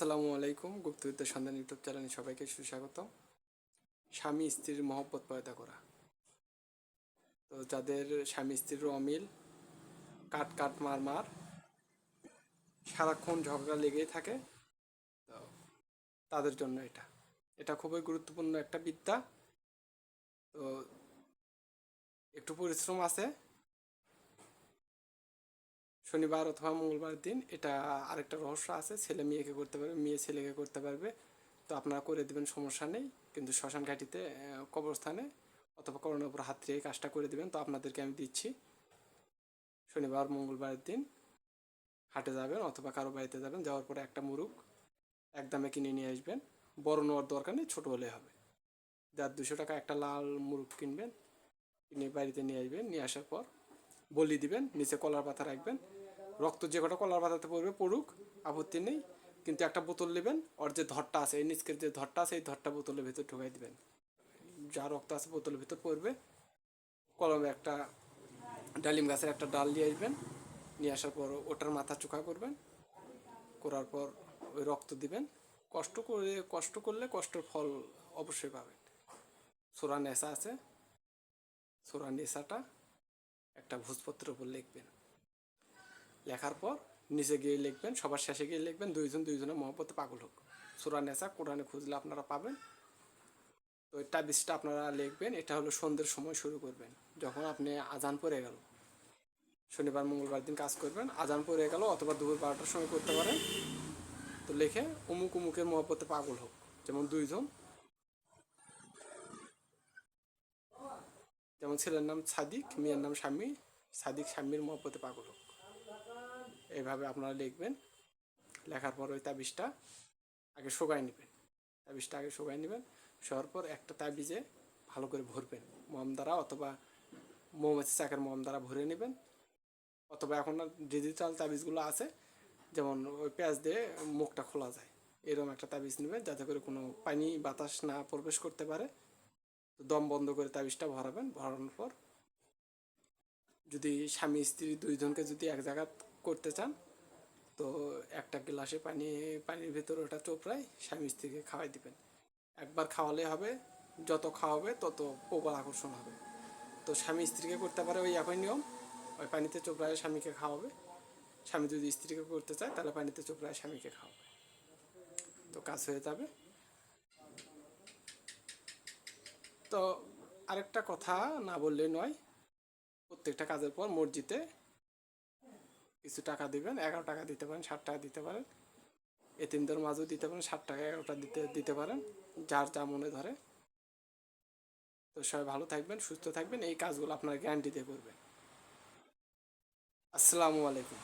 আসসালামু আলাইকুম, গুপ্তবিদ্যা সন্ধান ইউটিউব চ্যানেলে সবাইকে সুস্বাগত স্বামী স্ত্রীর মহব্বত পয়দা করা। তো যাদের স্বামী স্ত্রীর অমিল, কাট কাট মার মার, সারাক্ষণ ঝগড়া লেগেই থাকে, তো তাদের জন্য এটা। এটা খুবই গুরুত্বপূর্ণ একটা বিদ্যা। তো একটু পরিশ্রম আছে শনিবার অথবা মঙ্গলবার দিন এটা আরেকটা রহস্য আছে, ছেলে মেয়েকে করতে পারবে, মেয়ে ছেলেকে করতে পারবে। তো আপনারা করে দেবেন, সমস্যা নেই। কিন্তু শ্মশান ঘাটিতে কবরস্থানে অথবা করোনার উপর হাত রেখে কাজটা করে দেবেন। তো আপনাদেরকে আমি দিচ্ছি। শনিবার মঙ্গলবার দিন হাটে যাবেন অথবা কারও বাড়িতে যাবেন, যাওয়ার পরে একটা মুরুগ একদমে কিনে নিয়ে আসবেন। বড় নেওয়ার দরকার নেই, ছোটো হলে হবে। যার দুশো টাকা একটা লাল মুরুগ কিনবেন, কিনে বাড়িতে নিয়ে আসবেন। নিয়ে আসার পর বলি দিবেন, নিচে কলার পাতা রাখবেন। রক্ত যে কটা কলার পাতাতে পড়বে পড়ুক, আপত্তি নেই। কিন্তু একটা বোতল নেবেন, ওর যে ধরটা আছে, এই নিচকের যে ধরটা আছে, এই ধরটা বোতলের ভিতর ঢুকাই দিবেন। যা রক্ত আছে বোতলের ভিতর পড়বে। কলমে একটা ডালিম গাছের একটা ডাল নিয়ে আসবেন। নিয়ে আসার পর ওটার মাথা চোখা করবেন। করার পর ওই রক্ত দিবেন। কষ্ট করে, কষ্ট করলে কষ্টের ফল অবশ্যই পাবেন। সোরা নেশা আছে। সোরা নেশাটা একটা ভোজপত্রের উপর লিখবেন। লেখার পর নিচে গিয়ে লিখবেন, সবার শেষে গিয়ে লিখবেন, দুইজন দুইজনের মহব্বতে পাগল হোক। সুরা নেশা কোরআনে খুঁজলে আপনারা পাবেন। তো এই তাবিজটা আপনারা লিখবেন, এটা হলো সন্ধ্যের সময় শুরু করবেন, যখন আপনি আজান পড়ে গেল। শনিবার, মঙ্গলবার দিন কাজ করবেন, আজান পড়ে গেল অথবা দুপুর বারোটার সময় করতে পারেন। তো লিখে অমুক অমুকের মহব্বতে পাগল হোক, যেমন দুইজন যেমন ছেলের নাম সাদিক, মেয়ের নাম স্বামী, সাদিক স্বামীর মহব্বতে পাগল হোক। এইভাবে আপনারা লিখবেন, লেখার পর ওই তাবিজটা আগে শোকায় নেবেন। তাবিজটা আগে শোকায় নেবেন, শোয়ার পর একটা তাবিজে ভালো করে ভরবেন। মম দ্বারা অথবা মৌমাছি চাকের মম দ্বারা ভরে নেবেন। অথবা এখন ডিজিটাল তাবিজগুলো আছে, যেমন ওই পেঁয়াজ দিয়ে মুখটা খোলা যায়। এরকম একটা তাবিজ নেবেন, যাতে করে কোনো পানি বাতাস না প্রবেশ করতে পারে। দম বন্ধ করে তাবিজটা ভরাবেন, ভরানোর পর যদি স্বামী, স্ত্রী দুইজনকে যদি এক জায়গা করতে চান, তো একটা গ্লাসে পানি, পানির ভিতরে ওটা চোপড়ায় স্বামী, স্ত্রীকে খাওয়াই দিবেন। একবার খাওয়ালে হবে, যত খাওয়াবে তত প্রবল আকর্ষণ হবে। তো স্বামী, স্ত্রীকে করতে পারে ওই একই নিয়ম, ওই পানিতে চোপড়ায় স্বামীকে খাওয়াবে। স্বামী যদি স্ত্রীকে করতে চায়, তাহলে পানিতে চোপড়ায় স্বামীকে খাওয়াবে। তো কাজ হয়ে যাবে। তো আরেকটা কথা না বললে নয়। প্রত্যেকটা কাজের পর মসজিদে কিছু টাকা দিবেন, এগারো টাকা দিতে পারেন, ষাট টাকা দিতে পারেন। এতিমদের মাঝেও দিতে পারেন, ষাট টাকা এগারোটা দিতে দিতে পারেন, যার যা মনে ধরে। তো সবাই ভালো থাকবেন, সুস্থ থাকবেন, এই কাজগুলো আপনার গ্যারান্টি দিয়ে করবেন। আসসালামু আলাইকুম।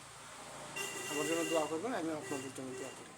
আমার জন্য দোয়া করবেন, আমি আপনাদের জন্য দোয়া করি।